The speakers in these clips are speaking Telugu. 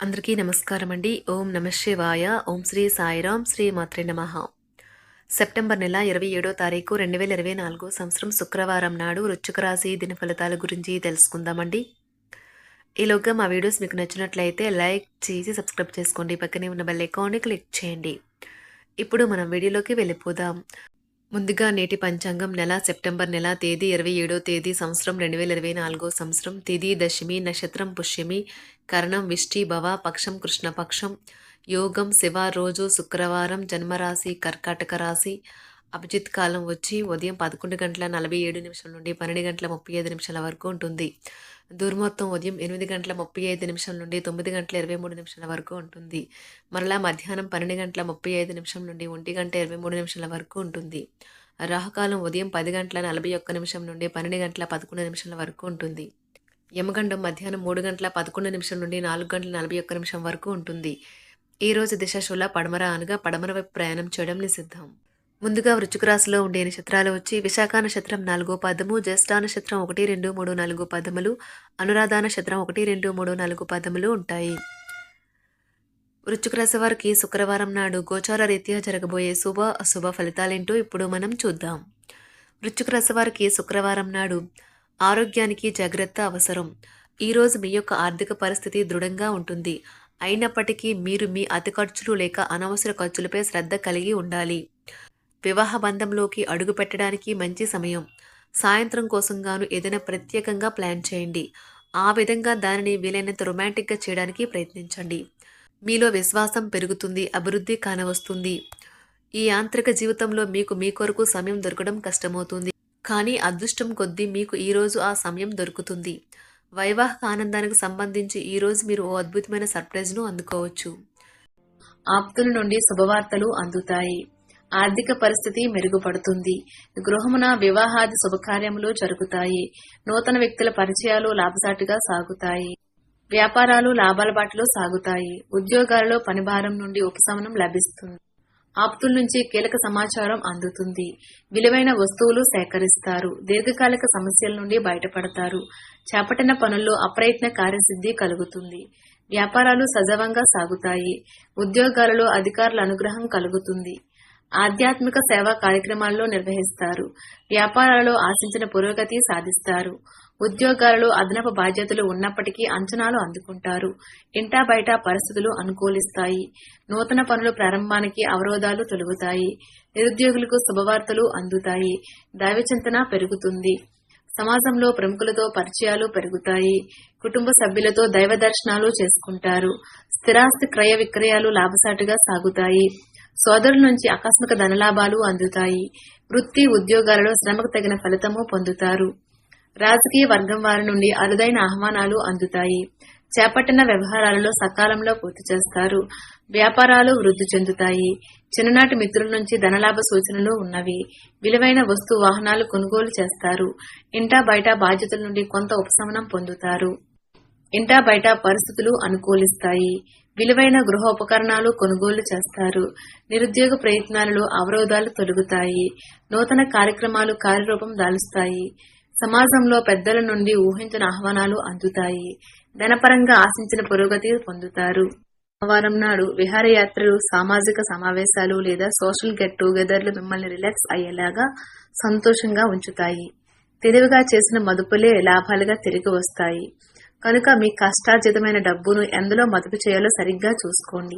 అందరికీ నమస్కారం అండి ఓం నమ శివాయ. ఓం శ్రీ సాయిరాం. శ్రీ మాత్రే నమ. సెప్టెంబర్ నెల ఇరవై ఏడో తారీఖు రెండు వేల ఇరవై నాలుగు సంవత్సరం శుక్రవారం నాడు వృశ్చిక రాశి దిన ఫలితాల గురించి తెలుసుకుందామండి. ఈలోగా మా వీడియోస్ మీకు నచ్చినట్లయితే లైక్ చేసి సబ్స్క్రైబ్ చేసుకోండి. పక్కనే ఉన్న బెల్ అకౌంట్ని క్లిక్ చేయండి. ఇప్పుడు మనం వీడియోలోకి వెళ్ళిపోదాం. ముందుగా నేటి పంచాంగం నెల సెప్టెంబర్ నెల తేదీ ఇరవై ఏడో తేదీ సంవత్సరం రెండు వేల ఇరవై నాలుగో సంవత్సరం. తిథి దశమి నక్షత్రం పుష్యమి. కరణం విష్టి భవ పక్షం కృష్ణపక్షం. యోగం శివ రోజు శుక్రవారం జన్మరాశి కర్కాటక రాశి. అభిజిత్ కాలం వచ్చి ఉదయం పదకొండు గంటల నలభై ఏడు నిమిషం నుండి పన్నెండు గంటల ముప్పై ఐదు నిమిషాల వరకు ఉంటుంది. దుర్మొత్తం ఉదయం ఎనిమిది గంటల ముప్పై ఐదు నిమిషం నుండి తొమ్మిది గంటల ఇరవై మూడు నిమిషాల వరకు ఉంటుంది. మరలా మధ్యాహ్నం పన్నెండు గంటల ముప్పై ఐదు నిమిషం నుండి ఒంటి గంట ఇరవై మూడు నిమిషాల వరకు ఉంటుంది. రాహుకాలం ఉదయం పది గంటల నలభై ఒక్క నిమిషం నుండి పన్నెండు గంటల పదకొండు నిమిషాల వరకు ఉంటుంది. యమగండం మధ్యాహ్నం మూడు గంటల పదకొండు నిమిషం నుండి నాలుగు గంటల నలభై ఒక్క నిమిషం వరకు ఉంటుంది. ఈ రోజు దిశ శూల పడమర అనగా పడమర వైపు ప్రయాణం చేయడం నిషిద్ధం. ముందుగా వృశ్చిక రాశిలో ఉండే నక్షత్రాలు వచ్చి విశాఖ నక్షత్రం నాలుగో పదము జ్యేష్ఠ నక్షత్రం ఒకటి రెండు మూడు నాలుగు పదములు అనురాధ నక్షత్రం ఒకటి రెండు మూడు నాలుగు పదములు ఉంటాయి. వృచ్చుక రాశి వారికి శుక్రవారం నాడు గోచార రీత్యా జరగబోయే శుభ అశుభ ఫలితాలేంటో ఇప్పుడు మనం చూద్దాం. వృశ్చిక రాశి వారికి శుక్రవారం నాడు ఆరోగ్యానికి జాగ్రత్త అవసరం. ఈరోజు మీ యొక్క ఆర్థిక పరిస్థితి దృఢంగా ఉంటుంది. అయినప్పటికీ మీరు మీ అతి ఖర్చులు లేక అనవసర ఖర్చులపై శ్రద్ధ కలిగి ఉండాలి. వివాహ బంధంలోకి అడుగు పెట్టడానికి మంచి సమయం. సాయంత్రం కోసం గాను ఏదైనా ప్రత్యేకంగా ప్లాన్ చేయండి. ఆ విధంగా దానిని వీలైనంత రొమాంటిక్గా చేయడానికి ప్రయత్నించండి. మీలో విశ్వాసం పెరుగుతుంది అభివృద్ధి కానవస్తుంది. ఈ యాంత్రిక జీవితంలో మీకు మీ కొరకు సమయం దొరకడం కష్టమవుతుంది. కానీ అదృష్టం కొద్దీ మీకు ఈరోజు ఆ సమయం దొరుకుతుంది. వైవాహిక ఆనందానికి సంబంధించి ఈరోజు మీరు ఓ అద్భుతమైన సర్ప్రైజ్ను అందుకోవచ్చు. ఆప్తుల నుండి శుభవార్తలు అందుతాయి. ఆర్థిక పరిస్థితి మెరుగుపడుతుంది. గృహమున వివాహాది శుభకార్యములు జరుగుతాయి. నూతన వ్యక్తుల పరిచయాలు లాభసాటిగా సాగుతాయి. వ్యాపారాలు లాభాల బాటలో సాగుతాయి. ఉద్యోగాలలో పనిభారం నుండి ఉపశమనం లభిస్తుంది. ఆప్తుల నుంచి కీలక సమాచారం అందుతుంది. విలువైన వస్తువులు సేకరిస్తారు. దీర్ఘకాలిక సమస్యల నుండి బయటపడతారు. చేపట్టిన పనుల్లో అప్రయత్న కార్యసిద్ధి కలుగుతుంది. వ్యాపారాలు సజావంగా సాగుతాయి. ఉద్యోగాలలో అధికారుల అనుగ్రహం కలుగుతుంది. ఆధ్యాత్మిక సేవా కార్యక్రమాల్లో నిర్వహిస్తారు. వ్యాపారాలలో ఆశించిన పురోగతి సాధిస్తారు. ఉద్యోగాలలో అదనపు బాధ్యతలు ఉన్నప్పటికీ అంచనాలు అందుకుంటారు. ఇంటా బయట పరిస్థితులు అనుకూలిస్తాయి. నూతన పనుల ప్రారంభానికి అవరోధాలు తొలగుతాయి. నిరుద్యోగులకు శుభవార్తలు అందుతాయి. దైవచింతన పెరుగుతుంది. సమాజంలో ప్రముఖులతో పరిచయాలు పెరుగుతాయి. కుటుంబ సభ్యులతో దైవ దర్శనాలు చేసుకుంటారు. స్థిరాస్తి క్రయ విక్రయాలు లాభసాటిగా సాగుతాయి. సోదరుల నుంచి ఆకస్మిక ధనలాభాలు అందుతాయి. వృత్తి ఉద్యోగాలలో శ్రమకు తగిన ఫలితము పొందుతారు. రాజకీయ వర్గం వారి నుండి అరుదైన ఆహ్వానాలు అందుతాయి. చేపట్టిన వ్యవహారాలలో సకాలంలో పూర్తి చేస్తారు. వ్యాపారాలు వృద్ధి చెందుతాయి. చిన్ననాటి మిత్రుల నుంచి ధనలాభ సూచనలు ఉన్నవి. విలువైన వస్తు వాహనాలు కొనుగోలు చేస్తారు. ఇంటా బయట బాధ్యతల నుండి కొంత ఉపశమనం పొందుతారు. ఇంటా బయట పరిస్థితులు అనుకూలిస్తాయి. విలువైన గృహ ఉపకరణాలు కొనుగోలు చేస్తారు. నిరుద్యోగ ప్రయత్నాలలో అవరోధాలు తొలగుతాయి. నూతన కార్యక్రమాలు కార్యరూపం దాలుస్తాయి. సమాజంలో పెద్దల నుండి ఊహించిన ఆహ్వానాలు అందుతాయి. ధనపరంగా ఆశించిన పురోగతి పొందుతారు. సోమవారం నాడు విహారయాత్రలు సామాజిక సమావేశాలు లేదా సోషల్ గెట్ టుగెదర్లు మిమ్మల్ని రిలాక్స్ అయ్యేలాగా సంతోషంగా ఉంచుతాయి. తెలివిగా చేసిన మదుపులే లాభాలుగా తిరిగి వస్తాయి. కనుక మీ కష్టార్జితమైన డబ్బును ఎందులో మదుపు చేయాలో సరిగ్గా చూసుకోండి.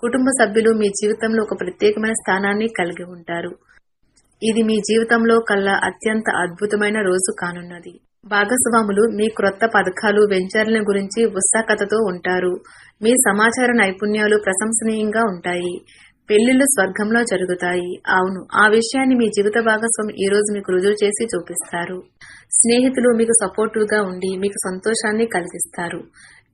కుటుంబ సభ్యులు మీ జీవితంలో ఒక ప్రత్యేకమైన స్థానాన్ని కలిగి ఉంటారు. ఇది మీ జీవితంలో కల్లా అత్యంత అద్భుతమైన రోజు కానున్నది. భాగస్వాములు మీ క్రొత్త పథకాలు వెంచర్ల గురించి ఉత్సాహకతతో ఉంటారు. మీ సమాచార నైపుణ్యాలు ప్రశంసనీయంగా ఉంటాయి. పెళ్ళిళ్ళు స్వర్గంలో జరుగుతాయి. అవును ఆ విషయాన్ని మీ జీవిత భాగస్వామి ఈ రోజు మీకు రుజువు చేసి చూపిస్తారు. స్నేహితులు మీకు సపోర్టివ్గా ఉండి మీకు సంతోషాన్ని కలిగిస్తారు.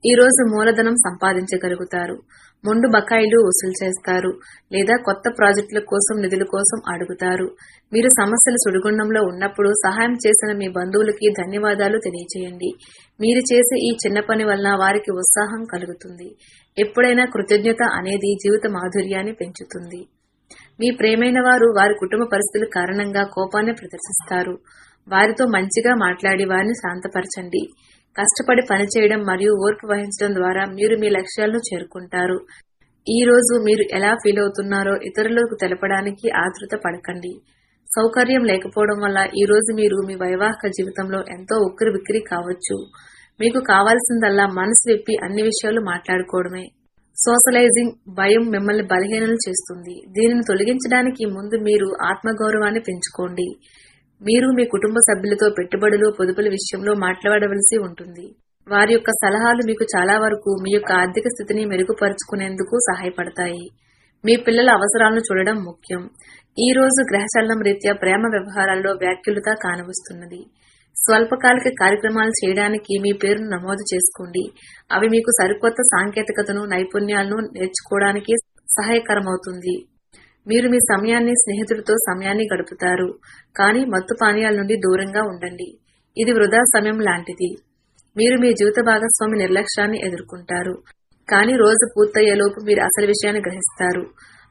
ఈ రోజు మూలధనం సంపాదించగలుగుతారు. మొండు బకాయిలు వసూలు చేస్తారు లేదా కొత్త ప్రాజెక్టుల కోసం నిధుల కోసం అడుగుతారు. మీరు సమస్యల సుడిగుండంలో ఉన్నప్పుడు సహాయం చేసిన మీ బంధువులకి ధన్యవాదాలు తెలియజేయండి మీరు చేసే ఈ చిన్న పని వలన వారికి ఉత్సాహం కలుగుతుంది. ఎప్పుడైనా కృతజ్ఞత అనేది జీవిత మాధుర్యాన్ని పెంచుతుంది. మీ ప్రేమైన వారు వారి కుటుంబ పరిస్థితుల కారణంగా కోపాన్ని ప్రదర్శిస్తారు. వారితో మంచిగా మాట్లాడి వారిని శాంతపరచండి. కష్టపడి పనిచేయడం మరియు ఓర్పు వహించడం ద్వారా మీరు మీ లక్ష్యాలను చేరుకుంటారు. ఈ రోజు మీరు ఎలా ఫీల్ అవుతున్నారో ఇతరులకు తెలపడానికి ఆతృత పడకండి. సౌకర్యం లేకపోవడం వల్ల ఈ రోజు మీరు మీ వైవాహిక జీవితంలో ఎంతో ఉక్కిరి బిక్కిరి కావచ్చు. మీకు కావాల్సిందల్లా మనసు విప్పి అన్ని విషయాలు మాట్లాడుకోవడమే. సోషలైజింగ్ భయం మిమ్మల్ని బలహీనలు చేస్తుంది. దీనిని తొలగించడానికి ముందు మీరు ఆత్మగౌరవాన్ని పెంచుకోండి. మీరు మీ కుటుంబ సభ్యులతో పెట్టుబడులు పొదుపుల విషయంలో మాట్లాడవలసి ఉంటుంది. వారి యొక్క సలహాలు మీకు చాలా వరకు మీ యొక్క ఆర్థిక స్థితిని మెరుగుపరుచుకునేందుకు సహాయపడతాయి. మీ పిల్లల అవసరాలను చూడడం ముఖ్యం. ఈ రోజు గ్రహచలనం రీత్యా ప్రేమ వ్యవహారాల్లో వ్యాఖ్యలుత కానవస్తున్నది. స్వల్పకాలిక కార్యక్రమాలు చేయడానికి మీ పేరును నమోదు చేసుకోండి. అవి మీకు సరికొత్త సాంకేతికతను నైపుణ్యాలను నేర్చుకోవడానికి సహాయకరమవుతుంది. మీరు మీ సమయాన్ని స్నేహితుడితో సమయాన్ని గడుపుతారు. కానీ మత్తు పానీయాల నుండి దూరంగా ఉండండి. ఇది వృధా సమయం లాంటిది. మీరు మీ జీవిత భాగస్వామి నిర్లక్ష్యాన్ని ఎదుర్కొంటారు. కానీ రోజు పూర్తయ్యేలోపు మీరు అసలు విషయాన్ని గ్రహిస్తారు.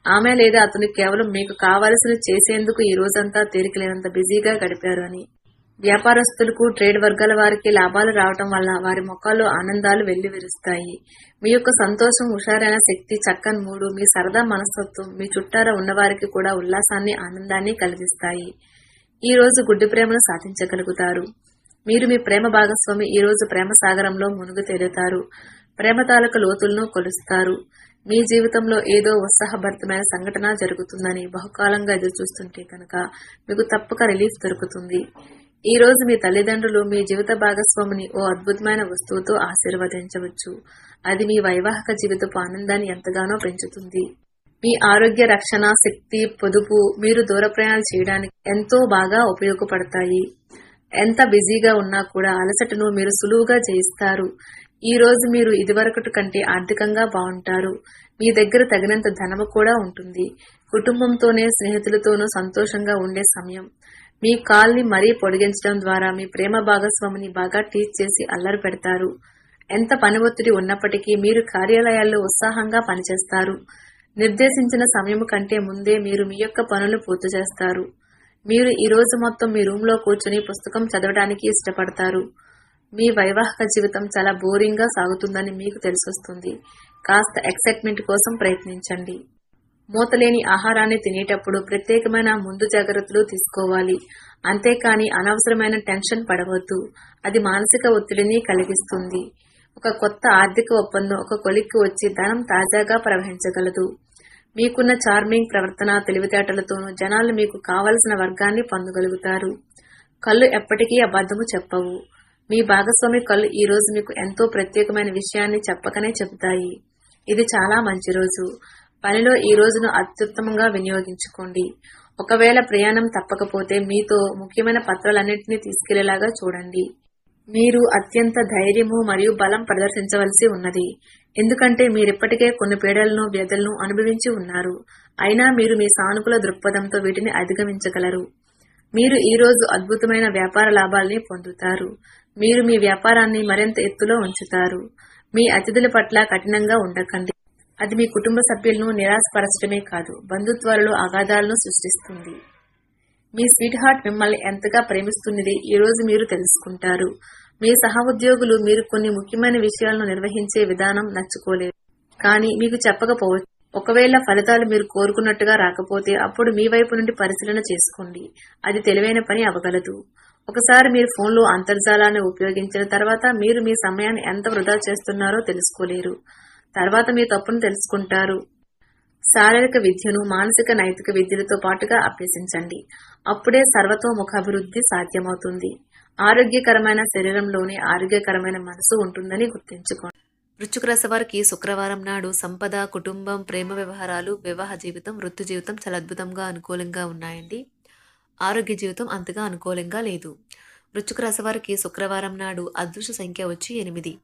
ఆమె లేదా అతను కేవలం మీకు కావలసిన చేసేందుకు ఈ రోజంతా తీరికలేనంత బిజీగా గడిపారు అని. వ్యాపారస్తులకు ట్రేడ్ వర్గాల వారికి లాభాలు రావటం వల్ల వారి ముఖాల్లో ఆనందాలు వెల్లివిరుస్తాయి. మీ యొక్క సంతోషం హుషారైన శక్తి చక్కని మూడు మీ సరదా మనస్తత్వం మీ చుట్టార ఉన్నవారికి కూడా ఉల్లాసాన్ని ఆనందాన్ని కలిగిస్తాయి. ఈ రోజు గుడ్డు ప్రేమను సాధించగలుగుతారు. మీరు మీ ప్రేమ భాగస్వామి ఈ రోజు ప్రేమ సాగరంలో మునుగు తేలుతారు ప్రేమ తాలూకు లోతులను కొలుస్తారు. మీ జీవితంలో ఏదో ఉత్సాహభరితమైన సంఘటన జరుగుతుందని బహుకాలంగా ఎదురు చూస్తుంటే కనుక మీకు తప్పక రిలీఫ్ దొరుకుతుంది. ఈ రోజు మీ తల్లిదండ్రులు మీ జీవిత భాగస్వామిని ఓ అద్భుతమైన వస్తువుతో ఆశీర్వదించవచ్చు. అది మీ వైవాహిక జీవితపు ఆనందాన్ని ఎంతగానో పెంచుతుంది. మీ ఆరోగ్య రక్షణ శక్తి పొదుపు మీరు దూర ప్రయాణాలు చేయడానికి ఎంతో బాగా ఉపయోగపడతాయి. ఎంత బిజీగా ఉన్నా కూడా అలసటను మీరు సులువుగా జయిస్తారు. ఈ రోజు మీరు ఇదివరకటి కంటే ఆర్థికంగా బాగుంటారు. మీ దగ్గర తగినంత ధనము కూడా ఉంటుంది. కుటుంబంతోనే స్నేహితులతోనూ సంతోషంగా ఉండే సమయం. మీ కాల్ని మరీ పొడిగించడం ద్వారా మీ ప్రేమ భాగస్వామిని బాగా టీచ్ చేసి అల్లరి పెడతారు. ఎంత పని ఒత్తిడి ఉన్నప్పటికీ మీరు కార్యాలయాల్లో ఉత్సాహంగా పనిచేస్తారు. నిర్దేశించిన సమయం కంటే ముందే మీరు మీ యొక్క పనులు పూర్తి చేస్తారు. మీరు ఈ రోజు మొత్తం మీ రూమ్లో కూర్చుని పుస్తకం చదవడానికి ఇష్టపడతారు. మీ వైవాహిక జీవితం చాలా బోరింగ్గా సాగుతుందని మీకు తెలిసొస్తుంది. కాస్త ఎక్సైట్మెంట్ కోసం ప్రయత్నించండి. మూతలేని ఆహారాన్ని తినేటప్పుడు ప్రత్యేకమైన ముందు జాగ్రత్తలు తీసుకోవాలి. అంతేకాని అనవసరమైన టెన్షన్ పడవద్దు. అది మానసిక ఒత్తిడిని కలిగిస్తుంది. ఒక కొత్త ఆర్థిక ఒప్పందం ఒక కొలిక్కి వచ్చి ధనం తాజాగా ప్రవహించగలదు. మీకున్న చార్మింగ్ ప్రవర్తన తెలివితేటలతోనూ జనాలు మీకు కావలసిన వర్గాన్ని పొందగలుగుతారు. కళ్ళు ఎప్పటికీ అబద్ధము చెప్పవు. మీ భాగస్వామి కళ్ళు ఈ రోజు మీకు ఎంతో ప్రత్యేకమైన విషయాన్ని చెప్పకనే చెబుతాయి. ఇది చాలా మంచి రోజు. పనిలో ఈ రోజును అత్యుత్తమంగా వినియోగించుకోండి. ఒకవేళ ప్రయాణం తప్పకపోతే మీతో ముఖ్యమైన పత్రాలన్నింటినీ తీసుకెళ్ళేలాగా చూడండి. మీరు అత్యంత ధైర్యము మరియు బలం ప్రదర్శించవలసి ఉన్నది. ఎందుకంటే మీరిప్పటికే కొన్ని పీడలను వ్యధలను అనుభవించి ఉన్నారు. అయినా మీరు మీ సానుకూల దృక్పథంతో వీటిని అధిగమించగలరు. మీరు ఈ రోజు అద్భుతమైన వ్యాపార లాభాల్ని పొందుతారు. మీరు మీ వ్యాపారాన్ని మరింత ఎత్తులో ఉంచుతారు. మీ అతిథుల పట్ల కఠినంగా ఉండకండి. అది మీ కుటుంబ సభ్యులను నిరాశపరచడమే కాదు బంధుత్వాలలో అగాధాలను సృష్టిస్తుంది. మీ స్వీట్ హార్ట్ మిమ్మల్ని ఎంతగా ప్రేమిస్తున్నది ఈ రోజు మీరు తెలుసుకుంటారు. మీ సహ ఉద్యోగులు మీరు కొన్ని ముఖ్యమైన విషయాలను నిర్వహించే విధానం నచ్చుకోలేదు. కానీ మీకు చెప్పకపోవచ్చు. ఒకవేళ ఫలితాలు మీరు కోరుకున్నట్టుగా రాకపోతే అప్పుడు మీ వైపు నుండి పరిశీలన చేసుకోండి. అది తెలివైన పని అవగలదు ఒకసారి మీరు ఫోన్లో అంతర్జాలాన్ని ఉపయోగించిన తర్వాత మీరు మీ సమయాన్ని ఎంత వృధా చేస్తున్నారో తెలుసుకోలేరు. తర్వాత మీ తప్పును తెలుసుకుంటారు. శారీరక విద్యను మానసిక నైతిక విద్యలతో పాటుగా అభ్యసించండి. అప్పుడే సర్వతోముఖాభివృద్ధి సాధ్యమవుతుంది. ఆరోగ్యకరమైన శరీరంలోనే ఆరోగ్యకరమైన మనసు ఉంటుందని గుర్తుంచుకోండి. వృశ్చిక రాశి వారికి శుక్రవారం నాడు సంపద కుటుంబం ప్రేమ వ్యవహారాలు వివాహ జీవితం వృత్తి జీవితం చాలా అద్భుతంగా అనుకూలంగా ఉన్నాయండి. ఆరోగ్య జీవితం అంతగా అనుకూలంగా లేదు. వృశ్చిక రాశి వారికి శుక్రవారం నాడు అదృష్ట సంఖ్య వచ్చి ఎనిమిది.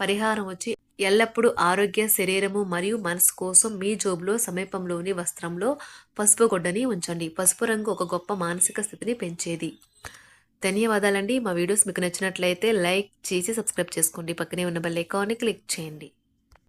పరిహారం వచ్చి ఎల్లప్పుడూ ఆరోగ్య శరీరము మరియు మనసు కోసం మీ జోబులో సమీపంలోని వస్త్రంలో పసుపు గొడ్డని ఉంచండి. పసుపు రంగు ఒక గొప్ప మానసిక స్థితిని పెంచేది. ధన్యవాదాలండి. మా వీడియోస్ మీకు నచ్చినట్లయితే లైక్ చేసి సబ్స్క్రైబ్ చేసుకోండి. పక్కనే ఉన్న బెల్ ఐకాన్ని క్లిక్ చేయండి.